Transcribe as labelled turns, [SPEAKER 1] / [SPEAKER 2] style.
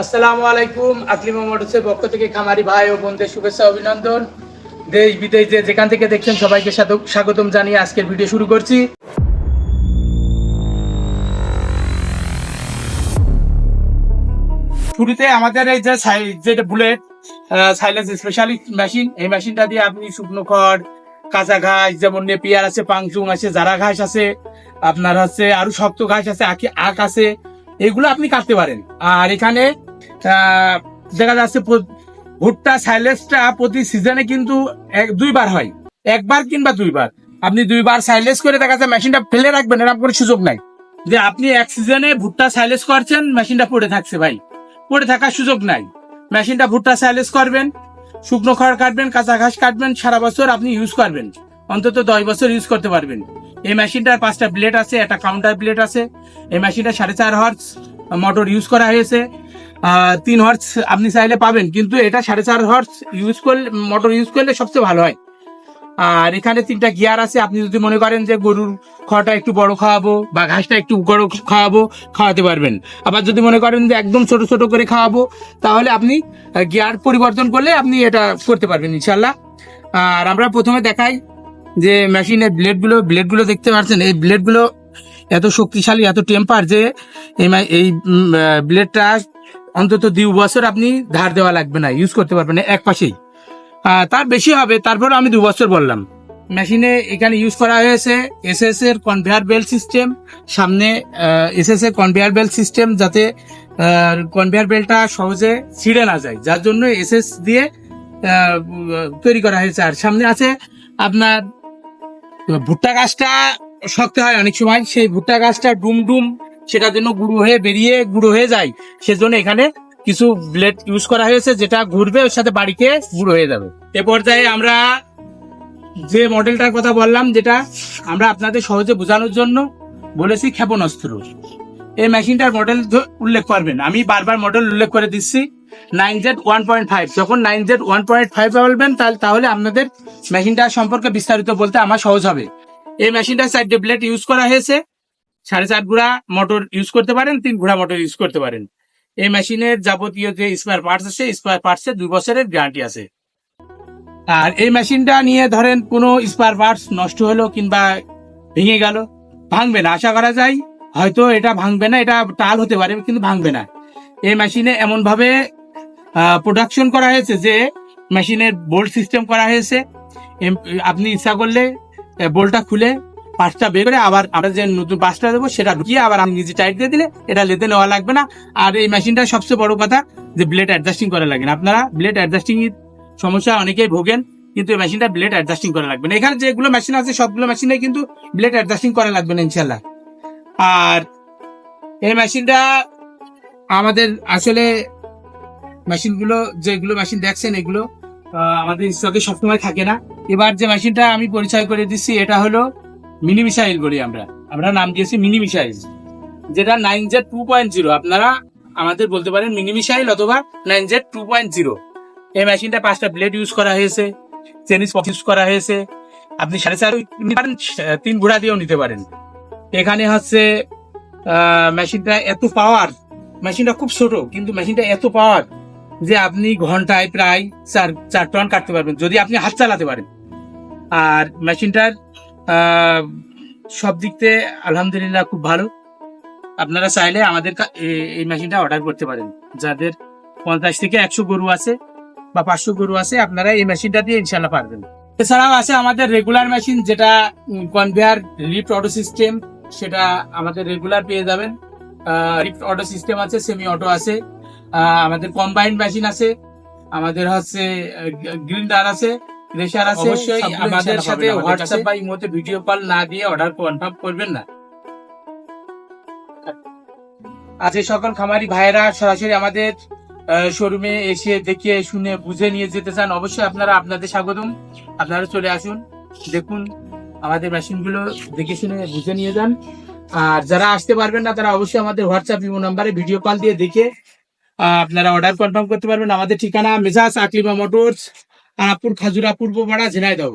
[SPEAKER 1] আসসালামু আলাইকুম আকলিমা মোটরসের পক্ষ থেকে খামারি ভাই ও বোনদের শুভেচ্ছা অভিনন্দন। দেশ বিদেশ যে যেখান থেকে দেখছেন সবাইকে স্বাগতম জানিয়ে আজকের ভিডিও শুরু করছি। শুরুতে আমাদের এই যে যেটা বুলেট সাইলেন্স স্পেশালি মেশিন এই মেশিনটা দিয়ে আপনি শুকনো খড়, কাঁচা ঘাস, যেমন নেপিয়ার আছে, পাংচুং আছে, জারা ঘাস আছে, আপনার হচ্ছে আরও শক্ত ঘাস আছে আখি আছে, এগুলো আপনি কাটতে পারেন। আর এখানে দেখা যাচ্ছে ভুট্টা সাইলেসটা প্রতি সিজনে কিন্তু এক, দুইবার হয়। একবার কিংবা দুইবার। আপনি দুইবার সাইলেস করে দেখা যাচ্ছে মেশিনটা ফেলে রাখবেন, এরকম কোনো সুযোগ নাই। যে আপনি এক সিজনে ভুট্টা সাইলেস করছেন মেশিনটা পড়ে থাকছে ভাই। পড়ে থাকার সুযোগ নাই। মেশিনটা ভুট্টা সাইলেস করবেন, শুকনো খড় কাটবেন, কাঁচা ঘাস কাটবেন, সারা বছর আপনি ইউজ করবেন। অন্তত দশ বছর ইউজ করতে পারবেন। এই মেশিনটার পাঁচটা ব্লেড আছে, একটা কাউন্টার ব্লেড আছে। এই মেশিনটা সাড়ে চার হর্স মোটর ইউজ করা হয়েছে। তিন হর্স আপনি চাইলে পাবেন, কিন্তু এটা সাড়ে চার হর্স ইউজ করলে মোটর ইউজ করলে সবচেয়ে ভালো হয়। আর এখানে তিনটা গিয়ার আছে, আপনি যদি মনে করেন যে গরুর খড়টা একটু বড় খাওয়াবো বা ঘাসটা একটু বড় খাওয়াবো, খাওয়াতে পারবেন। আবার যদি মনে করেন যে একদম ছোট ছোট করে খাওয়াবো, তাহলে আপনি গিয়ার পরিবর্তন করলে আপনি এটা করতে পারবেন ইনশাল্লাহ আর আমরা প্রথমে দেখাই যে মেশিনের ব্লেডগুলো ব্লেডগুলো দেখতে পাচ্ছেন? এই ব্লেডগুলো এত শক্তিশালী, এত টেম্পার যে, এই ব্লেডটা অন্তত দুই বছর আপনি ধার দেওয়া লাগবে না ইউজ করতে পারবেন এক পাশেই। তার বেশি হবে তারপর আমি দু বছর বললাম। মেশিনে এখানে ইউজ করা হয়েছে এসএস এর কনভেয়ার বেল্ট সিস্টেম সামনে এসএস এর কনভেয়ার বেল্ট সিস্টেম যাতে কনভেয়ার বেল্টটা সহজে ছিঁড়ে না যায়, যার জন্য এসএস দিয়ে তৈরি করা হয়েছে। আর সামনে আছে আপনার, ভুট্টা গাছটা শক্ত হয় অনেক সময়, সেই ভুট্টা গাছটা ডুম ডুম সেটার যেন গুঁড়ো হয়ে বেরিয়ে গুঁড়ো হয়ে যায়। সেজন্য এখানে কিছু ব্লেড ইউজ করা হয়েছে, যেটা ঘুরবে, ওর সাথে বাড়িকে গুঁড়ো হয়ে যাবে। এ পর্যায়ে আমরা যে মডেলটার কথা বললাম, যেটা আমরা আপনাদের সহজে বোঝানোর জন্য বলেছি ক্ষেপণাস্ত্র। এই মেশিনটার মডেল উল্লেখ করবেন। আমি বারবার মডেল উল্লেখ করে দিচ্ছি। Nine Z one point five যখন nine Z one point five বলবেন, তাহলে তাহলে আপনাদের মেশিনটা সম্পর্কে বিস্তারিত বলতে আমার সহজ হবে। এই মেশিনটার সাইডে ব্লেড ইউজ করা হয়েছে। সাড়ে চার ঘোড়া মোটর ইউজ করতে পারেন, তিন ঘোড়া মোটর ইউজ করতে পারেন। এই মেশিনের যাবতীয় যে স্পেয়ার পার্টস আছে স্পেয়ার পার্টসে দুই বছরের গ্যারান্টি আছে। আর এই মেশিনটা নিয়ে ধরেন কোনো স্পেয়ার পার্টস নষ্ট হলো কিংবা ভেঙে গেল, ভাঙবে না। আশা করা যায় হয়তো এটা ভাঙবে না, এটা টাল হতে পারে, কিন্তু ভাঙবে না। এই মেশিনে এমন ভাবে প্রোডাকশন করা হয়েছে যে মেশিনের বোল্ট সিস্টেম করা হয়েছে। আপনি ইচ্ছা করলে বোল্টটা খুলে পাঁচটা বের করে আবার আমরা যে নতুন পাঁচটা দেবো সেটা ঢুকিয়ে আবার আমি নিজে টাইট দিয়ে দিলে এটা লেতে নেওয়া লাগবে না। আর এই মেশিনটা সবচেয়ে বড় কথা যে ব্লেড অ্যাডজাস্টিং করা লাগে না। আপনারা ব্লেড অ্যাডজাস্টিং সমস্যা অনেকেই ভোগেন, কিন্তু এই মেশিনটা ব্লেড অ্যাডজাস্টিং করা লাগবে না। এখানে যেগুলো মেশিন আছে, সবগুলো মেশিনে কিন্তু ব্লেড অ্যাডজাস্টিং করা লাগবে না ইনশাল্লাহ আর এই মেশিনটা আমাদের আসলে মেশিনগুলো, যেগুলো মেশিন দেখছেন, এগুলো আমাদের স্টকে সবসময় থাকে না। এবার যে মেশিনটা আমি পরিচয় করে দিচ্ছি, এটা হলো মিনি মিসাইল বলি আমরা। আমরা নাম দিয়েছি মিনি মিসাইল যেটা nine Z two point zero. আপনারা আমাদের বলতে পারেন মিনি মিসাইল অথবা nine Z two point zero. এই মেশিনটা পাঁচটা ব্লেড ইউজ করা হয়েছে, চেনিস ইউজ করা হয়েছে। আপনি সাড়ে চার পারেন, তিন ঘোড়া দিয়েও নিতে পারেন। এখানে হচ্ছে মেশিনটা এত পাওয়ার মেশিনটা খুব ছোট, কিন্তু মেশিনটা এত পাওয়ার যে আপনি ঘন্টায় প্রায় চার চার টন কাটতে পারবেন, যদি আপনি হাত চালাতে পারেন। আর মেশিনটার সব দিক থেকে আলহামদুলিল্লাহ খুব ভালো। আপনারা চাইলে আমাদের এই মেশিনটা অর্ডার করতে পারেন। যাদের পঞ্চাশ থেকে একশো গরু আছে বা পাঁচশো গরু আছে, আপনারা এই মেশিনটা দিয়ে ইনশাল্লাহ পারবেন। এছাড়াও আছে আমাদের রেগুলার মেশিন যেটা কনভেয়ার লিফট অটো সিস্টেম সেটা আমাদের রেগুলার পেয়ে যাবেন। লিফট অটো সিস্টেম আছে সেমি অটো আছে আমাদের কম্বাইন্ড মেশিন আছে। আমাদের হচ্ছে গ্রিন্ডার আছে। রেশার আছে
[SPEAKER 2] অবশ্যই আমাদের সাথে হোয়াটসঅ্যাপ
[SPEAKER 1] বা ইমোতে ভিডিও কল না দিয়ে অর্ডার কনফার্ম করবেন না। যে সকল খামারি ভাইয়েরা সরাসরি আমাদের শোরুমে এসে দেখিয়ে শুনে বুঝে নিয়ে যেতে চান অবশ্যই আপনারা আপনাদের স্বাগতম। আপনারা চলে আসুন দেখুন আমাদের মেশিনগুলো দেখে শুনে বুঝে নিয়ে যান। আর যারা আসতে পারবেন না তারা অবশ্যই আমাদের হোয়াটসঅ্যাপ ইমো নাম্বারে ভিডিও কল দিয়ে দেখে আপনারা অর্ডার কনফার্ম করতে পারবেন। আমাদের ঠিকানা মেজাজ আকলিমা মোটরস আনাপুর খাজুরা পূর্ব পূর্বপাড়া ঝিনাইদহ